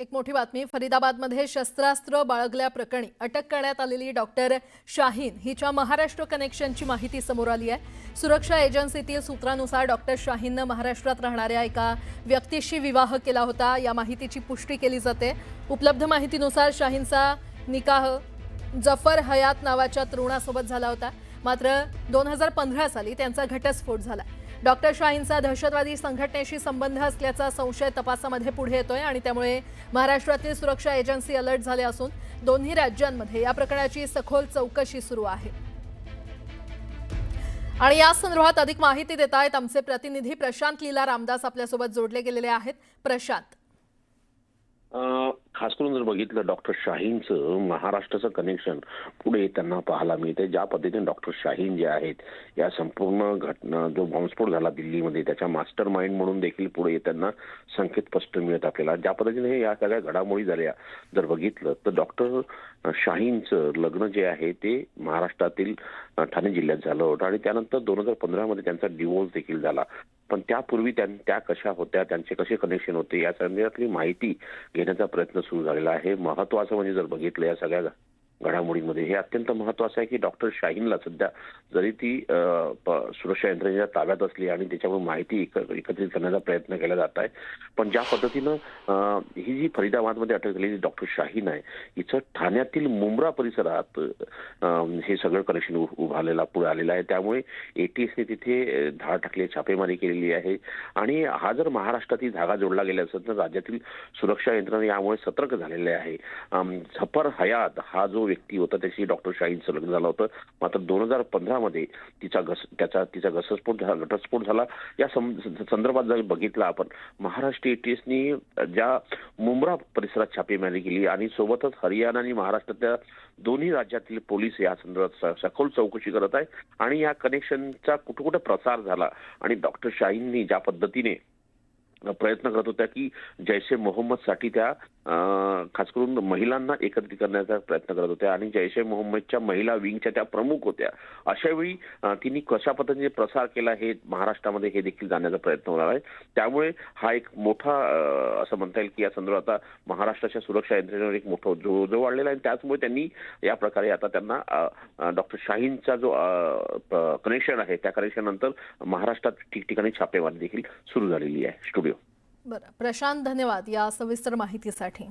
एक मोठी बातमी फरीदाबादमध्ये शस्त्रास्त्र बाळगल्याप्रकरणी अटक करण्यात आलेली डॉक्टर शाहीन हिच्या महाराष्ट्र कनेक्शनची माहिती समोर आली आहे. सुरक्षा एजन्सीतील सूत्रानुसार डॉक्टर शाहीननं महाराष्ट्रात राहणाऱ्या एका व्यक्तीशी विवाह केला होता. या माहितीची पुष्टी केली जाते. उपलब्ध माहितीनुसार शाहीनचा निकाह जफर हयात नावाच्या तरुणासोबत झाला होता. मात्र दोन हजार पंधरा साली त्यांचा घटस्फोट झाला. डॉक्टर शाहीनचा दहशतवादी संघटनेशी संबंध असल्याचा संशय तपासामध्ये पुढे येतोय आणि त्यामुळे महाराष्ट्रातील सुरक्षा एजन्सी अलर्ट झाले असून दोन्ही राज्यांमध्ये या प्रकरणाची सखोल चौकशी सुरू आहे. आणि या संदर्भात अधिक माहिती देत आहेत आमचे प्रतिनिधी प्रशांत लीला रामदास आपल्यासोबत जोडले गेलेले आहेत. प्रशांत. खास करून जर बघितलं डॉक्टर शाहीनचं महाराष्ट्राचं कनेक्शन पुढे त्यांना पाहायला मिळते ज्या पद्धतीने डॉक्टर शाहीन जे आहेत या संपूर्ण घटना जो बॉम्बस्फोट झाला दिल्लीमध्ये त्याच्या मास्टर माइंड म्हणून देखील पुढे त्यांना संकेत स्पष्ट मिळत आपल्याला. ज्या पद्धतीने या सगळ्या घडामोडी झाल्या जर बघितलं तर डॉक्टर शाहीनचं लग्न जे आहे ते महाराष्ट्रातील ठाणे जिल्ह्यात झालं होतं. आणि त्यानंतर दोन हजार पंधरामध्ये त्यांचा डिवोर्स देखील झाला. पण त्यापूर्वी त्यां- त्या कशा होत्या त्यांचे कसे कनेक्शन होते या संदर्भातली माहिती घेण्याचा प्रयत्न सुरू झालेला आहे. महत्वाचं म्हणजे जर बघितलं या सगळ्या घडामोडीमध्ये. हे अत्यंत महत्वाचं आहे की डॉक्टर शाहीनला सध्या जरी ती प- सुरक्षा यंत्रणेच्या ताब्यात असली आणि त्याच्यावर माहिती एक- एकत्रित करण्याचा प्रयत्न केला जात आहे पण ज्या पद्धतीनं ही जी फरीदाबादमध्ये अटक झालेली डॉक्टर शाहीन आहे हिचं ठाण्यातील मुंब्रा परिसरात हे सगळं कनेक्शन उभारलेला पुढे आलेलं आहे. त्यामुळे एटीएसने तिथे धाड टाकली छापेमारी केलेली आहे. आणि हा जर महाराष्ट्रातील धागा जोडला गेला असेल तर राज्यातील सुरक्षा यंत्रणा यामुळे सतर्क झालेले आहे. झफर हयात हा जो व्यक्ती होता त्याशी डॉक्टर शाहींचं लग्न झालं होतं. मात्र दोन हजार पंधरामध्ये तिचा घस त्याचा तिचा घटस्फोट झाला घटस्फोट झाला. या संदर्भात जर बघितलं आपण महाराष्ट्र एटीएसनी ज्या मुंब्रा परिसरात छापेमारी केली आणि सोबतच हरियाणा आणि महाराष्ट्रातल्या दोन्ही राज्यातील पोलीस या संदर्भात सखोल चौकशी करत आहे आणि या कनेक्शनचा कुठं कुठं प्रसार झाला आणि डॉक्टर शाहीननी ज्या पद्धतीने प्रयत्न करत होत्या की जैसे मोहम्मदसाठी त्या खास करून महिलांना एकत्रित करण्याचा प्रयत्न करत होत्या आणि जैशे मोहम्मदच्या महिला विंगच्या त्या प्रमुख होत्या. अशावेळी तिने कशा पद्धतीने प्रसार केला हे महाराष्ट्रामध्ये हे देखील जाण्याचा प्रयत्न होणार आहे. त्यामुळे हा एक मोठा असं म्हणता येईल की या संदर्भात आता महाराष्ट्राच्या सुरक्षा यंत्रणेवर एक मोठं जो वाढलेला आहे त्याचमुळे त्यांनी या प्रकारे आता त्यांना डॉक्टर शाहीनचा जो कनेक्शन आहे त्या कनेक्शन नंतर महाराष्ट्रात ठिकठिकाणी छापेमारी देखील सुरू झालेली आहे. स्टुडिओ बरं प्रशांत धन्यवाद या सविस्तर माहितीसाठी.